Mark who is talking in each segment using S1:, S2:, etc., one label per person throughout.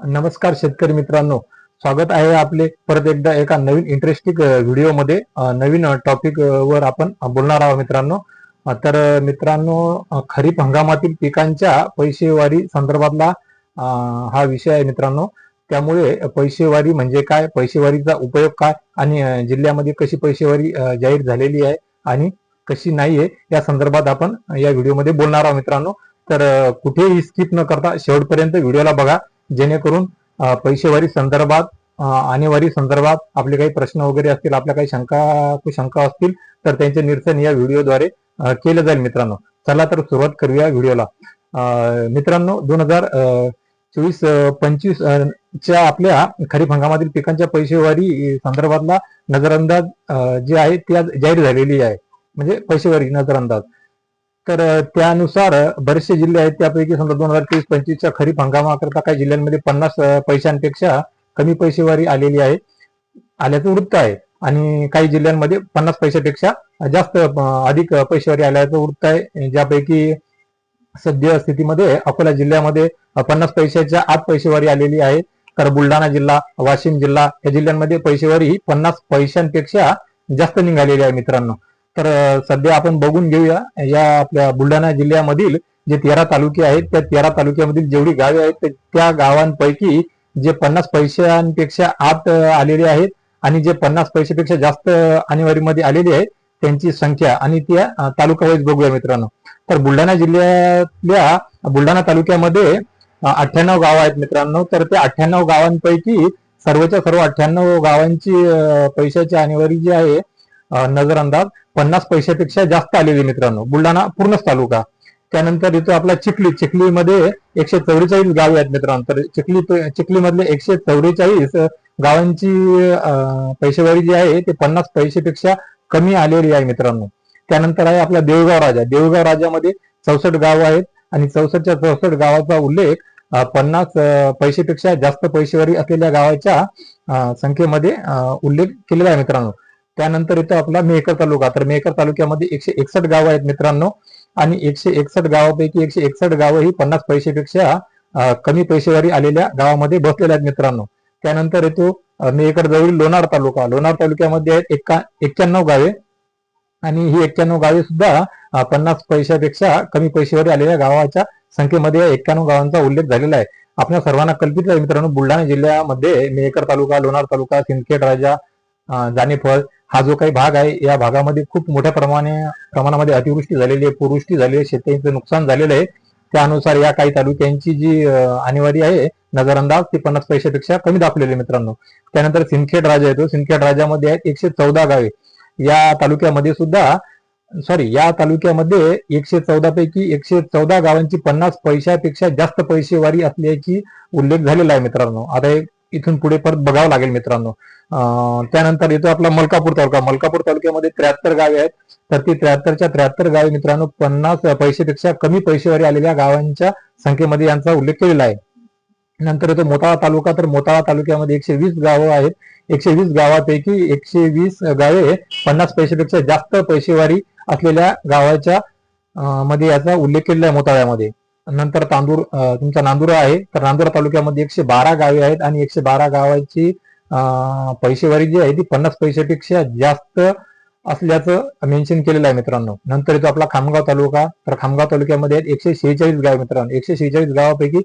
S1: नमस्कार शेतकरी मित्रांनो. स्वागत आहे आपले परत एकदा एका नवीन इंटरेस्टिंग व्हिडिओमध्ये मध्ये. नवीन टॉपिक वर आपण बोलणार आहोत मित्रांनो. तर मित्रांनो खरीप हंगामातील पिकांच्या पैसेवारी संदर्भातला हा विषय आहे मित्रांनो. त्यामुळे पैसेवारी म्हणजे काय? पैसेवारीचा उपयोग काय? आणि जिल्ह्यामध्ये कशी पैसेवारी जाहीर झालेली आहे आणि कशी नाहीये? या संदर्भात आपण या व्हिडिओमध्ये बोलणार आहोत मित्रांनो. तर कुठेही स्किप न करता शेवटपर्यंत व्हिडिओला बघा. जेणेकरून पैसेवारी संदर्भात आणेवारी संदर्भात आपले काही प्रश्न वगैरे असतील आपल्या काही शंका शंका असतील तर त्यांचे निरसन या व्हिडिओद्वारे केलं जाईल मित्रांनो. चला तर सुरुवात करूया व्हिडिओला. अ, मित्रांनो दोन हजार चोवीस पंचवीस च्या आपल्या खरीप हंगामातील पिकांच्या पैसेवारी संदर्भातला नजरअंदाज जे आहे ती आज जाहीर झालेली आहे. म्हणजे पैसेवारी नजरअंदाज. तर त्यानुसार बरेचसे जिल्हे आहेत त्यापैकी समजा दोन हजार तेवीस पंचवीसच्या खरीप हंगामाकरता काही जिल्ह्यांमध्ये पन्नास पैशांपेक्षा कमी पैसेवारी आलेली आहे. आल्याचं वृत्त आहे. आणि काही जिल्ह्यांमध्ये पन्नास पैशापेक्षा जास्त अधिक पैसेवारी आल्याचं वृत्त आहे. ज्यापैकी सद्यस्थितीमध्ये अकोला जिल्ह्यामध्ये पन्नास पैशाच्या आत पैसेवारी आलेली आहे. तर बुलढाणा जिल्हा वाशिम जिल्हा या जिल्ह्यांमध्ये पैसेवारी ही पन्नास पैशांपेक्षा जास्त निघालेली आहे मित्रांनो. तर सध्या आपण बघून घेऊया. या आपल्या बुलढाणा जिल्ह्यामधील जे तेरा तालुके आहेत त्या तेरा तालुक्यामधील जेवढी गावे आहेत त्या गावांपैकी जे पन्नास पैशांपेक्षा आत आलेले आहेत आणि जे पन्नास पैशापेक्षा जास्त आणीवारीमध्ये आलेले आहेत त्यांची संख्या आणि त्या तालुका वाईज बघूया मित्रांनो. तर बुलढाणा जिल्ह्यातल्या बुलढाणा तालुक्यामध्ये अठ्ठ्याण्णव गाव आहेत मित्रांनो. तर त्या अठ्ठ्याण्णव गावांपैकी सर्वच्या सर्व अठ्ठ्याण्णव गावांची पैशाची आणीवारी जी आहे नजर नजरअंदाज पन्नास पैशापेक्षा जास्त आलेली मित्रांनो. बुलढाणा पूर्णच तालुका. त्यानंतर येतो आपला चिखली चिखलीमध्ये एकशे चौवेचाळीस गावे आहेत मित्रांनो. तर चिखली चिखलीमधले एकशे चौवेचाळीस गावांची पैसेवारी जी आहे ते पन्नास पैसेपेक्षा कमी आलेली आहे मित्रांनो. त्यानंतर आहे आपला देवगाव राजा. देवगाव राजामध्ये चौसष्ट गाव आहेत आणि चौसष्टच्या चौसष्ट गावाचा उल्लेख पन्नास पैसेपेक्षा जास्त पैसेवारी असलेल्या गावाच्या संख्येमध्ये उल्लेख केलेला आहे मित्रांनो. त्यानंतर येतो आपला मेहकर तालुका. तर मेहकर तालुक्यामध्ये एकशे एकसष्ट गाव आहेत मित्रांनो. आणि एकशे एकसष्ट गावापैकी एकशे एकसष्ट गावं ही पन्नास पैसेपेक्षा कमी पैसेवारी आलेल्या गावामध्ये बसलेल्या आहेत मित्रांनो. त्यानंतर येतो मेहकर जवळील लोणार तालुका. लोणार तालुक्यामध्ये आहेत एक्का एक्क्याण्णव गावे. आणि ही एक्क्याण्णव गावे सुद्धा पन्नास पैशापेक्षा कमी पैसेवारी आलेल्या गावाच्या संख्येमध्ये या एक्क्याण्णव गावांचा उल्लेख झालेला आहे. आपल्या सर्वांना कल्पित आहे मित्रांनो बुलढाणा जिल्ह्यामध्ये मेहकर तालुका लोणार तालुका सिंदखेड राजा जानेफळ हा जो काही भाग आहे या भागामध्ये खूप मोठ्या प्रमाणे प्रमाणामध्ये अतिवृष्टी झालेली आहे पुरवृष्टी झाली आहे शेतकऱ्यांचं नुकसान झालेलं आहे. त्यानुसार या काही तालुक्यांची जी अ, आहे नजरअंदाज ती पन्नास पैशापेक्षा कमी दाखवलेली आहे मित्रांनो. त्यानंतर सिंदखेड राजा येतो. सिंदखेड राजामध्ये आहेत एकशे चौदा गावे. या तालुक्यामध्ये सुद्धा सॉरी या तालुक्यामध्ये एकशे चौदा पैकी एकशे चौदा गावांची पन्नास पैशापेक्षा जास्त पैसेवारी असल्याची उल्लेख झालेला आहे मित्रांनो. आता इथून पुढे परत बघावं लागेल मित्रांनो. त्यानंतर येतो आपला मलकापूर तालुका. मलकापूर तालुक्यामध्ये त्र्याहत्तर गावे आहेत. तर ती त्र्याहत्तरच्या त्र्याहत्तर गावे मित्रांनो पन्नास पैसेपेक्षा कमी पैसेवारी आलेल्या गावांच्या संख्येमध्ये यांचा उल्लेख केलेला आहे. नंतर येतो मोताळा तालुका. तर मोताळा तालुक्यामध्ये एकशे वीस गावं आहेत. एकशे वीस गावापैकी एकशे वीस गावे पन्नास पैसेपेक्षा जास्त पैसेवारी असलेल्या गावाच्या मध्ये याचा उल्लेख केलेला आहे मोताळ्यामध्ये. नंतर तांदूर तुमचा नांदुरा आहे. तर नांदुरा तालुक्यामध्ये एकशे बारा गावे आहेत आणि एकशे बारा गावाची पैसेवारी जी आहे ती पन्नास पैशापेक्षा जास्त असल्याचं मेन्शन केलेलं आहे मित्रांनो. नंतर येतो आपला खामगाव तालुका. तर खामगाव तालुक्यामध्ये आहेत एकशे शेहेचाळीस गावे मित्रांनो. एकशे शेहेचाळीस गावापैकी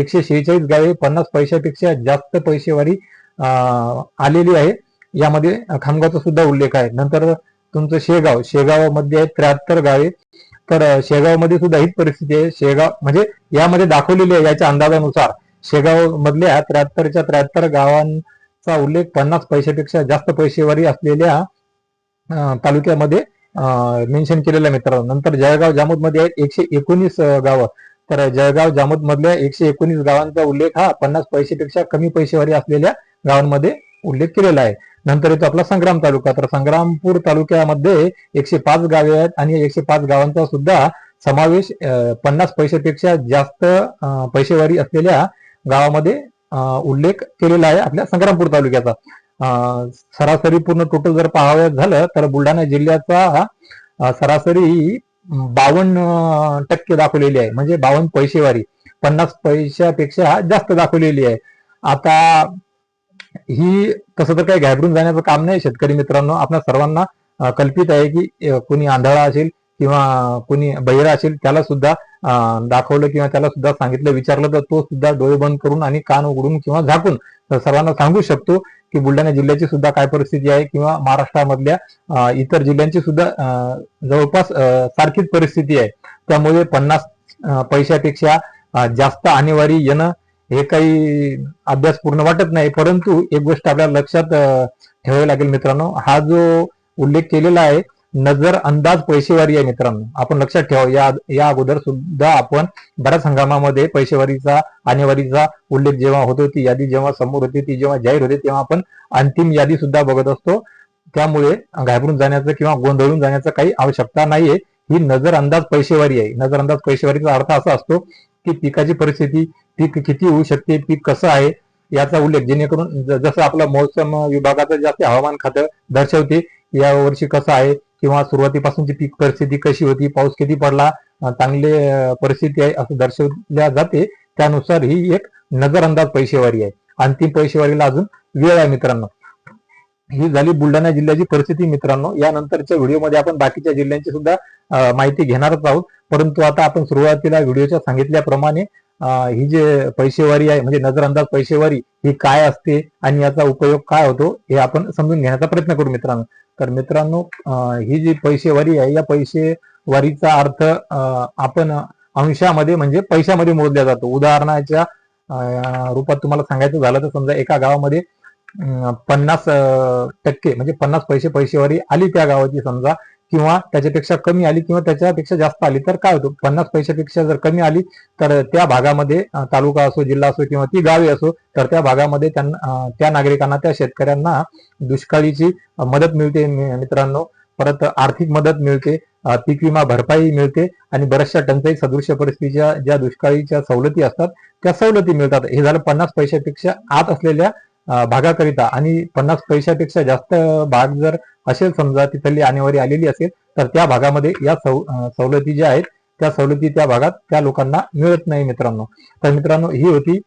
S1: एकशे शेहेचाळीस गावे पन्नास पैशापेक्षा जास्त पैसेवारी आलेली आहे. यामध्ये खामगावचा सुद्धा उल्लेख आहे. नंतर तुमचं शेगाव. शेगावामध्ये आहेत त्र्याहत्तर गावे. तर शेगावमध्ये सुद्धा हीच परिस्थिती आहे. शेगाव म्हणजे यामध्ये दाखवलेली आहे याच्या अंदाजानुसार. शेगाव मधल्या त्र्याहत्तरच्या त्र्याहत्तर गावांचा उल्लेख पन्नास पैशापेक्षा जास्त पैसेवारी असलेल्या तालुक्यामध्ये मेन्शन केलेलं आहे मित्रांनो. नंतर जळगाव जामोदमध्ये आहेत एकशे एकोणीस गावं. तर जळगाव जामोद मधल्या एकशे एकोणीस गावांचा उल्लेख हा पन्नास पैसेपेक्षा कमी पैसेवारी असलेल्या गावांमध्ये उल्लेख केलेला आहे. नंतर येतो आपला संग्राम तालुका. तर संग्रामपूर तालुक्यामध्ये एकशे पाच गावे आहेत आणि एकशे पाच गावांचा सुद्धा समावेश पन्नास पैशापेक्षा जास्त पैशेवारी पैसेवारी असलेल्या गावामध्ये उल्लेख केलेला आहे आपल्या संग्रामपूर तालुक्याचा. सरासरी पूर्ण टोटल जर पाहावयात झालं तर बुलढाणा जिल्ह्याचा सरासरी बावन्न टक्के दाखवलेली आहे. म्हणजे बावन्न पैसेवारी पन्नास पैशापेक्षा जास्त दाखवलेली आहे. आता ही तसं तर काही घाबरून जाण्याचं काम नाही. शेतकरी मित्रांनो आपल्या सर्वांना कल्पित आहे की कोणी आंधळा असेल किंवा कोणी बहिरा असेल त्याला सुद्धा दाखवलं किंवा त्याला सुद्धा सांगितलं विचारलं तर तो सुद्धा डोळे बंद करून आणि कान उघडून किंवा झाकून सर्वांना सांगू शकतो की बुलढाणा जिल्ह्याची सुद्धा काय परिस्थिती आहे किंवा महाराष्ट्रामधल्या इतर जिल्ह्यांची सुद्धा जवळपास सारखीच परिस्थिती आहे. त्यामुळे पन्नास पैशापेक्षा जास्त आणेवारी येणं हे काही अभ्यास पूर्ण वाटत नाही परंतु एक गोष्ट आपल्याला लक्षात ठेवावी लागेल मित्रांनो. हा जो उल्लेख केलेला आहे नजर अंदाज पैसेवारी आहे मित्रांनो. आपण लक्षात ठेवा या या अगोदर सुद्धा आपण बऱ्याच हंगामामध्ये पैसेवारीचा आणेवारीचा उल्लेख जेव्हा होतो ती यादी जेव्हा समोर होती ती जेव्हा जाहीर होते तेव्हा आपण अंतिम यादी सुद्धा बघत असतो. त्यामुळे घाबरून जाण्याचं किंवा गोंधळून जाण्याचं काही आवश्यकता नाहीये. ही नजर अंदाज पैसेवारी आहे. नजर अंदाज पैसेवारीचा अर्थ असा असतो की पिकाची परिस्थिती पीक किती होऊ शकते पीक कसं आहे याचा उल्लेख जेणेकरून जसं आपलं मौसम विभागाचं जास्त हवामान खातं दर्शवते या वर्षी कसं आहे किंवा सुरुवातीपासूनची पीक परिस्थिती कशी होती पाऊस किती पडला चांगले परिस्थिती आहे असं दर्शवल्या जाते त्यानुसार ही एक नजरअंदाज पैशेवारी पैसेवारी आहे. अंतिम पैसेवारीला अजून वेळ आहे मित्रांनो. ही झाली बुलढाणा जिल्ह्याची परिस्थिती मित्रांनो. यानंतरच्या व्हिडिओमध्ये आपण बाकीच्या जिल्ह्यांची सुद्धा माहिती घेणारच आहोत. परंतु आता आपण सुरुवातीला व्हिडिओच्या सांगितल्याप्रमाणे ही जे पैसेवारी आहे म्हणजे नजर अंदाज पैसेवारी ही काय असते आणि याचा उपयोग काय होतो हे आपण समजून घेण्याचा प्रयत्न करू मित्रांनो. तर मित्रांनो ही जी पैसेवारी आहे या पैसेवारीचा अर्थ आपण अंशामध्ये म्हणजे पैशामध्ये मोजल्या जातो. उदाहरणाच्या रूपात तुम्हाला सांगायचं झालं तर समजा एका गावामध्ये पन्नास टक्के म्हणजे पन्नास पैसे पैसेवारी आली त्या गावाची समजा किंवा त्याच्यापेक्षा कमी आली किंवा त्याच्यापेक्षा जास्त आली तर काय होतं? पन्नास पैशापेक्षा जर कमी आली तर त्या भागामध्ये तालुका असो जिल्हा असो किंवा ती गावे असो तर त्या भागामध्ये त्यांना त्या नागरिकांना त्या शेतकऱ्यांना दुष्काळीची मदत मिळते मित्रांनो. परत आर्थिक मदत मिळते पीक विमा भरपाई मिळते आणि बऱ्याचशा टंचाई सदृश्य परिस्थितीच्या ज्या दुष्काळीच्या सवलती असतात त्या सवलती मिळतात. हे झालं पन्नास पैशापेक्षा आत असलेल्या भागाकरिता. आणि पन्नास पैशापेक्षा जास्त भाग जर असेल समजा तिथली आणेवारी आलेली असेल तर त्या भागामध्ये या सव सवलती ज्या आहेत त्या सवलती त्या भागात त्या लोकांना मिळत नाही मित्रांनो. तर मित्रांनो ही होती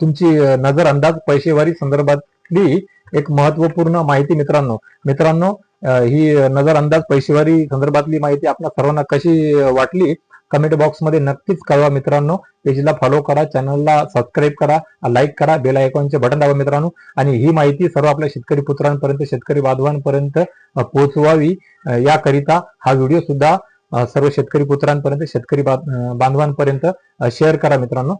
S1: तुमची नजर अंदाज पैसेवारी संदर्भातली एक महत्त्वपूर्ण माहिती मित्रांनो. मित्रांनो ही नजर अंदाज पैसेवारी संदर्भातली माहिती आपल्या सर्वांना कशी वाटली कमेंट बॉक्समध्ये नक्कीच कळवा मित्रांनो. पेजला फॉलो करा चॅनलला सबस्क्राईब करा लाईक करा बेल आयकॉनचे बटन दाबा मित्रांनो. आणि ही माहिती सर्व आपल्या शेतकरी पुत्रांपर्यंत शेतकरी बांधवांपर्यंत पोहोचवावी. याकरिता हा व्हिडिओ सुद्धा सर्व शेतकरी पुत्रांपर्यंत शेतकरी बांधवांपर्यंत शेअर करा मित्रांनो.